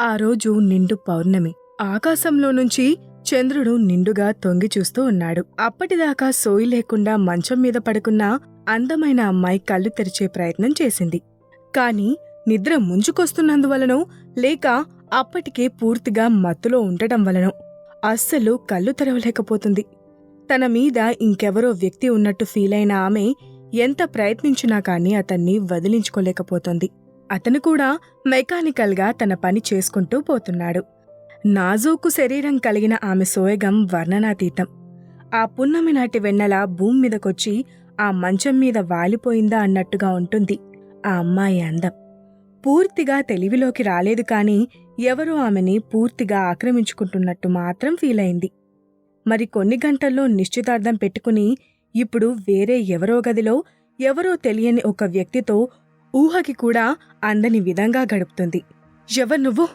ఆ రోజు నిండు పౌర్ణమి. ఆకాశంలో నుంచి చంద్రుడు నిండుగా తొంగి చూస్తూ ఉన్నాడు. అప్పటిదాకా సోయి లేకుండా మంచం మీద పడుకున్న అందమైన అమ్మాయి కళ్ళు తెరిచే ప్రయత్నం చేసింది. కాని నిద్ర ముంచుకొస్తున్నందువలనో లేక అప్పటికే పూర్తిగా మత్తులో ఉండటం వలనో అస్సలు కళ్ళు తెరవలేకపోతుంది. తన మీద ఇంకెవరో వ్యక్తి ఉన్నట్టు ఫీలైన ఆమె ఎంత ప్రయత్నించినా కాని అతన్ని వదిలించుకోలేకపోతోంది. అతను కూడా మెకానికల్గా తన పని చేసుకుంటూ పోతున్నాడు. నాజూకు శరీరం కలిగిన ఆమె సోయగం వర్ణనాతీతం. ఆ పున్నమి నాటి వెన్నెల భూమి మీదకొచ్చి ఆ మంచం మీద వాలిపోయిందా అన్నట్టుగా ఉంటుంది ఆ అమ్మాయి అందం. పూర్తిగా తెలివిలోకి రాలేదు కాని ఎవరో ఆమెని పూర్తిగా ఆక్రమించుకుంటున్నట్టు మాత్రం ఫీల్ అయింది మరి కొన్ని గంటల్లో నిశ్చితార్థం పెట్టుకుని ఇప్పుడు వేరే ఎవరో గదిలో ఎవరో తెలియని ఒక వ్యక్తితో ఊహకి కూడా అందని విధంగా గడుపుతుంది. ఎవరు నువ్వు?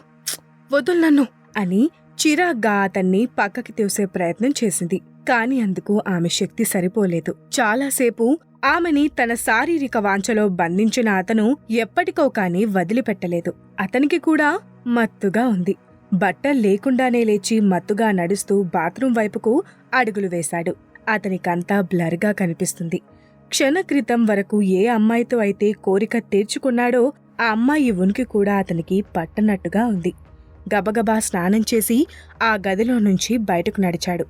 వదులు నన్ను! అని చిరాగ్గా అతన్ని పక్కకి తోసే ప్రయత్నం చేసింది. కాని అందుకు ఆమె శక్తి సరిపోలేదు. చాలాసేపు ఆమెని తన శారీరక వాంఛలో బంధించిన అతను ఎప్పటికో కాని వదిలిపెట్టలేదు. అతనికి కూడా మత్తుగా ఉంది. బట్టలు లేకుండానే లేచి మత్తుగా నడుస్తూ బాత్రూం వైపుకు అడుగులు వేశాడు. అతనికంతా బ్లర్గా కనిపిస్తుంది. క్షణ క్రితం వరకు ఏ అమ్మాయితో అయితే కోరిక తీర్చుకున్నాడో ఆ అమ్మాయి ఉనికి కూడా అతనికి పట్టనట్టుగా ఉంది. గబగబా స్నానం చేసి ఆ గదిలో నుంచి బయటకు నడిచాడు.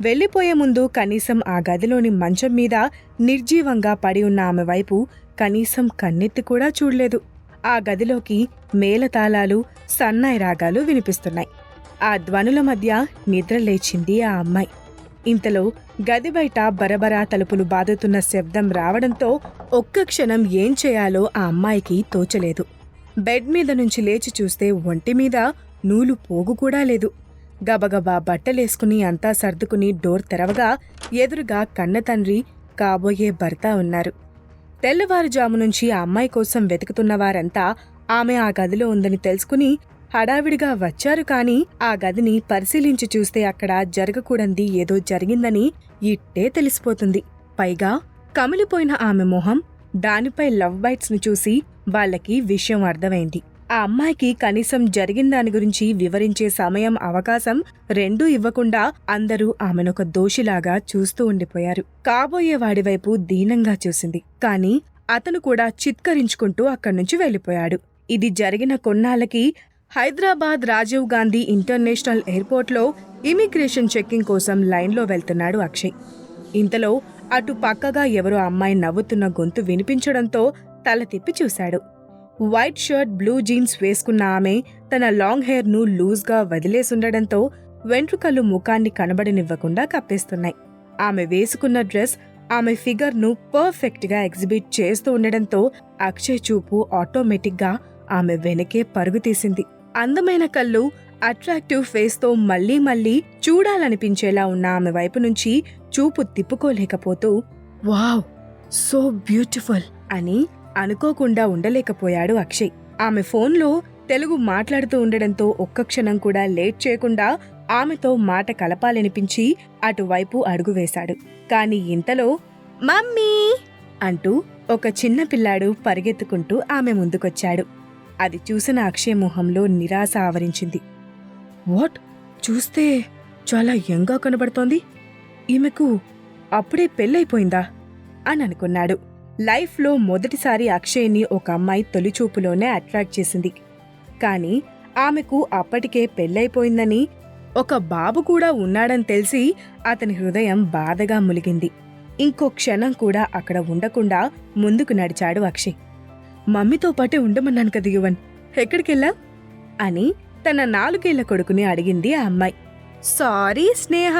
వెళ్ళిపోయే ముందు కనీసం ఆ గదిలోని మంచం మీద నిర్జీవంగా పడి ఉన్న ఆమె వైపు కనీసం కన్నెత్తి కూడా చూడలేదు. ఆ గదిలోకి మేళతాళాలు సన్నాయి రాగాలు వినిపిస్తున్నాయి. ఆ ధ్వనుల మధ్య నిద్ర లేచింది ఆ అమ్మాయి. ఇంతలో గది బయట బరబరా తలుపులు బాదుతున్న శబ్దం రావడంతో ఒక్క క్షణం ఏం చేయాలో ఆ అమ్మాయికి తోచలేదు. బెడ్ మీద నుంచి లేచి చూస్తే ఒంటి మీద నూలు పోగు కూడా లేదు. గబగబా బట్టలేసుకుని అంతా సర్దుకుని డోర్ తెరవగా ఎదురుగా కన్న తండ్రి కాబోయే భర్త ఉన్నారు. తెల్లవారుజాము నుంచి ఆ అమ్మాయి కోసం వెతుకుతున్న వారంతా ఆమె ఆ గదిలో ఉందని తెలుసుకుని హడావిడిగా వచ్చారు కాని ఆ గదిని పరిశీలించి చూస్తే అక్కడ జరగకూడంది ఏదో జరిగిందని ఇట్టే తెలిసిపోతుంది. పైగా కమిలిపోయిన ఆమె మొహం దానిపై లవ్ బైట్స్ను చూసి వాళ్ళకి విషయం అర్థమైంది. ఆ అమ్మాయికి కనీసం జరిగిన దాని గురించి వివరించే సమయం అవకాశం రెండూ ఇవ్వకుండా అందరూ ఆమెనొక దోషిలాగా చూస్తూ ఉండిపోయారు. కాబోయే వాడివైపు దీనంగా చూసింది. కాని అతను కూడా చిత్కరించుకుంటూ అక్కడ్నుంచి వెళ్ళిపోయాడు. ఇది జరిగిన కొన్నాళ్ళకి హైదరాబాద్ రాజీవ్ గాంధీ ఇంటర్నేషనల్ ఎయిర్పోర్ట్లో ఇమిగ్రేషన్ చెక్కింగ్ కోసం లైన్లో వెళ్తున్నాడు అక్షయ్. ఇంతలో అటు పక్కగా ఎవరో అమ్మాయి నవ్వుతున్న గొంతు వినిపించడంతో తల తిప్పి చూశాడు. వైట్ షర్ట్ బ్లూ జీన్స్ వేసుకున్న ఆమె తన లాంగ్ హెయిర్ను లూజ్గా వదిలేసుండడంతో వెంట్రుకలు ముఖాన్ని కనబడనివ్వకుండా కప్పేస్తున్నాయి. ఆమె వేసుకున్న డ్రెస్ ఆమె ఫిగర్ను పర్ఫెక్ట్గా ఎగ్జిబిట్ చేస్తూ ఉండడంతో అక్షయ్ చూపు ఆటోమేటిక్గా ఆమె వెనకే పరుగు తీసింది. అందమైన కళ్ళు అట్రాక్టివ్ ఫేస్తో మళ్ళీ మళ్ళీ చూడాలనిపించేలా ఉన్న ఆమె వైపు నుంచి చూపు తిప్పుకోలేకపోతూ వావ్ సో బ్యూటిఫుల్ అని అనుకోకుండా ఉండలేకపోయాడు అక్షయ్. ఆమె ఫోన్లో తెలుగు మాట్లాడుతూ ఉండడంతో ఒక్క క్షణం కూడా లేట్ చేయకుండా ఆమెతో మాట కలపాలనిపించి అటువైపు అడుగు వేశాడు. కాని ఇంతలో మమ్మీ అంటూ ఒక చిన్న పిల్లాడు పరిగెత్తుకుంటూ ఆమె ముందుకొచ్చాడు. అది చూసిన అక్షయ్ మొహంలో నిరాశ ఆవరించింది. వాట్? చూస్తే చాలా యంగా కనబడుతోంది. ఈమెకు అప్పుడే పెళ్ళైపోయిందా? అని అనుకున్నాడు. లైఫ్లో మొదటిసారి అక్షయ్ని ఒక అమ్మాయి తొలిచూపులోనే అట్రాక్ట్ చేసింది. కానీ ఆమెకు అప్పటికే పెళ్ళైపోయిందని ఒక బాబు కూడా ఉన్నాడని తెలిసి అతని హృదయం బాధగా ములిగింది. ఇంకో క్షణం కూడా అక్కడ ఉండకుండా ముందుకు నడిచాడు అక్షయ్. మమ్మీతో పాటే ఉండమన్నాను కదా యువన్. ఎక్కడికెళ్ళా అని తన నాలుగేళ్ళ కొడుకుని అడిగింది ఆ అమ్మాయి. సారీ స్నేహ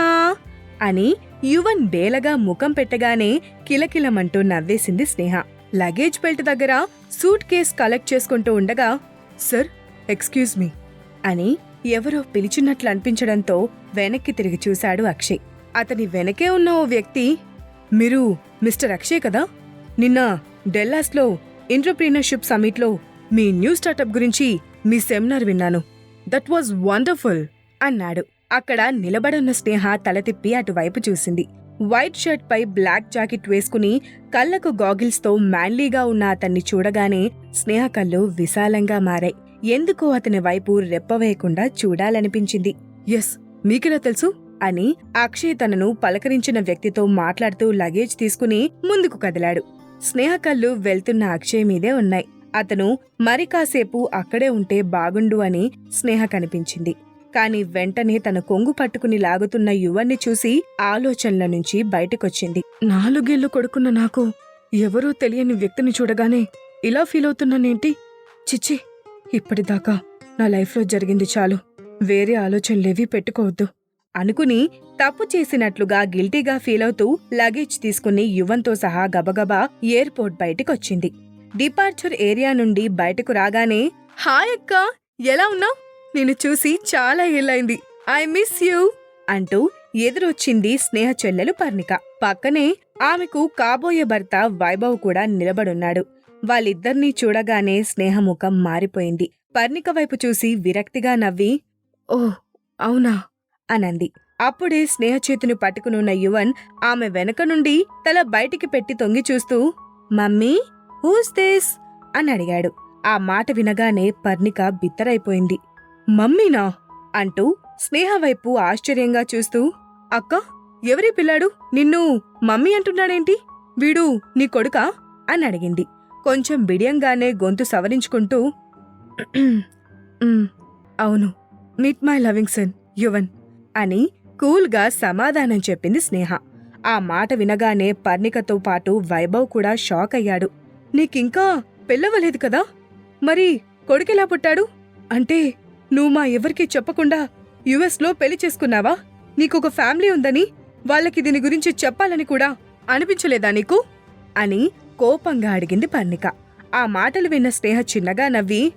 అని యువన్ బేలగా ముఖం పెట్టగానే కిలకిలమంటూ నవ్వేసింది స్నేహ. లగేజ్ బెల్ట్ దగ్గర సూట్ కేస్ కలెక్ట్ చేసుకుంటూ ఉండగా సర్ ఎక్స్క్యూజ్ మీ అని ఎవరో పిలిచినట్లు అనిపించడంతో వెనక్కి తిరిగి చూశాడు అక్షయ్. అతని వెనకే ఉన్న ఓ వ్యక్తి మీరు మిస్టర్ అక్షయ్ కదా? నిన్న డెల్లాస్లో ఎంటర్ప్రీనర్షిప్ సమిట్లో మీ న్యూ స్టార్టప్ గురించి మీ సెమినార్ విన్నాను. దట్ వాజ్ వండర్ఫుల్ అన్నాడు. అక్కడ నిలబడున్న స్నేహ తల తిప్పి అటువైపు చూసింది. వైట్ షర్ట్ పై బ్లాక్ జాకెట్ వేసుకుని కళ్ళకు గాగిల్స్తో మ్యాన్లీగా ఉన్న అతన్ని చూడగానే స్నేహ కళ్ళు విశాలంగా మారాయి. ఎందుకో అతని వైపు రెప్పవేయకుండా చూడాలనిపించింది? ఎస్ మీకెలా తెలుసు? అని అక్షయ్ తనను పలకరించిన వ్యక్తితో మాట్లాడుతూ లగేజ్ తీసుకుని ముందుకు కదిలాడు. స్నేహ కళ్ళు వెళ్తున్న అక్షయ్ మీదే ఉన్నాయి. అతను మరి కాసేపు అక్కడే ఉంటే బాగుండు అని స్నేహ కనిపించింది. కాని వెంటనే తన కొంగు పట్టుకుని లాగుతున్న యువన్ని చూసి ఆలోచనల నుంచి బయటకొచ్చింది. నాలుగేళ్ళు కొడుకున్న నాకు ఎవరో తెలియని వ్యక్తిని చూడగానే ఇలా ఫీల్ అవుతున్నానేంటి? చిచ్చి ఇప్పటిదాకా నా లైఫ్లో జరిగింది చాలు. వేరే ఆలోచనలేవీ పెట్టుకోవద్దు. అనుకుని తప్పు చేసినట్లుగా గిల్టీగా ఫీల్ అవుతూ లగేజ్ తీసుకుని యువంతో సహా గబగబా ఎయిర్పోర్ట్ బయటికొచ్చింది. డిపార్చర్ ఏరియా నుండి బయటకు రాగానే హాయ్ అక్క ఎలా ఉన్నావు? నిన్ను చూసి చాలా ఏళ్ళైంది. ఐ మిస్ యూ అంటూ ఎదురొచ్చింది స్నేహ చెల్లెలు పర్ణిక. పక్కనే ఆమెకు కాబోయే భర్త వైభవ్ కూడా నిలబడున్నాడు. వాళ్ళిద్దర్నీ చూడగానే స్నేహముఖం మారిపోయింది. పర్ణిక వైపు చూసి విరక్తిగా నవ్వి ఓ అవునా? అనంది. అప్పుడే స్నేహ చేతిని పట్టుకునున్న యువన్ ఆమె వెనక నుండి తల బయటికి పెట్టి తొంగి చూస్తూ మమ్మీ హూస్ దిస్ అని అడిగాడు. ఆ మాట వినగానే పర్ణిక బిత్తరైపోయింది. మమ్మీనా? అంటూ స్నేహ వైపు ఆశ్చర్యంగా చూస్తూ అక్క ఎవరి పిల్లాడు? నిన్ను మమ్మీ అంటున్నాడేంటి? వీడు నీ కొడుకా? అని అడిగింది. కొంచెం బిడియంగానే గొంతు సవరించుకుంటూ అవును. Meet my loving son Yuvan. అని కూల్గా సమాధానం చెప్పింది స్నేహ. ఆ మాట వినగానే పర్ణికతో పాటు వైభవ్ కూడా షాక్ అయ్యాడు. నీకింకా పెళ్ళవలేదు కదా? మరి కొడుకెలా పుట్టాడు? అంటే నువ్వు మా ఎవరికీ చెప్పకుండా యుఎస్లో పెళ్ళి చేసుకున్నావా? నీకొక ఫ్యామిలీ ఉందని వాళ్ళకి దీని గురించి చెప్పాలని కూడా అనిపించలేదా నీకు? అని కోపంగా అడిగింది పర్ణిక. ఆ మాటలు విన్న స్నేహ చిన్నగా నవ్వి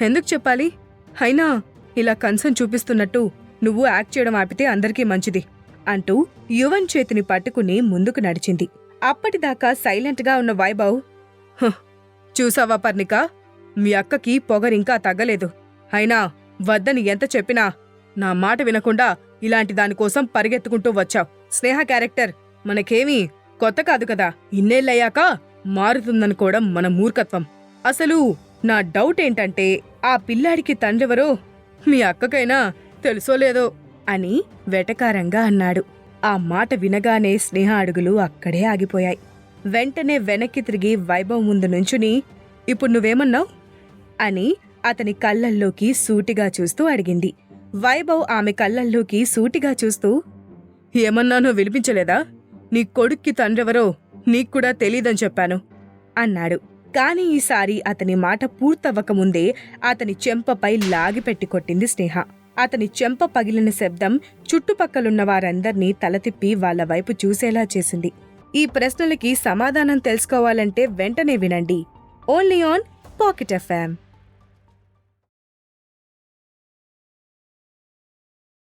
ఎందుకు చెప్పాలి? అయినా ఇలా కన్సర్న్ చూపిస్తున్నట్టు నువ్వు యాక్ట్ చేయడం ఆపితే అందరికీ మంచిది అంటూ యువన్ చేతిని పట్టుకుని ముందుకు నడిచింది. అప్పటిదాకా సైలెంట్గా ఉన్న వైభవ్ చూసావా పర్ణిక? మీ అక్కకి పొగరింకా తగ్గలేదు. అయినా వద్దని ఎంత చెప్పినా నా మాట వినకుండా ఇలాంటి దానికోసం పరిగెత్తుకుంటూ వచ్చావు. స్నేహ క్యారెక్టర్ మనకేమీ కొత్త కాదు కదా. ఇన్నేళ్ళయ్యాక మారుతుందనుకోవడం మన మూర్ఖత్వం. అసలు నా డౌట్ ఏంటంటే ఆ పిల్లాడికి తండ్రెవరో? మీ అక్కకైనా తెలుసో లేదో అని వెటకారంగా అన్నాడు. ఆ మాట వినగానే స్నేహ అడుగులు అక్కడే ఆగిపోయాయి. వెంటనే వెనక్కి తిరిగి వైభవ్ ముందు నుంచుని ఇప్పుడు నువ్వేమన్నావు? అని అతని కళ్ళల్లోకి సూటిగా చూస్తూ అడిగింది. వైభవ్ ఆమె కళ్ళల్లోకి సూటిగా చూస్తూ ఏమన్నానో వినిపించలేదా? నీ కొడుక్కి తండ్రెవరో నీక్కూడా తెలీదని చెప్పాను అన్నాడు. కాని ఈసారి అతని మాట పూర్తవ్వకముందే అతని చెంపపై లాగిపెట్టి కొట్టింది స్నేహ. అతని చెంప పగిలిన శబ్దం చుట్టుపక్కలున్న వారందర్నీ తల తిప్పి వాళ్ళ వైపు చూసేలా చేసింది. ఈ ప్రశ్నలకి సమాధానం తెలుసుకోవాలంటే వెంటనే వినండి. Only on pocket FM.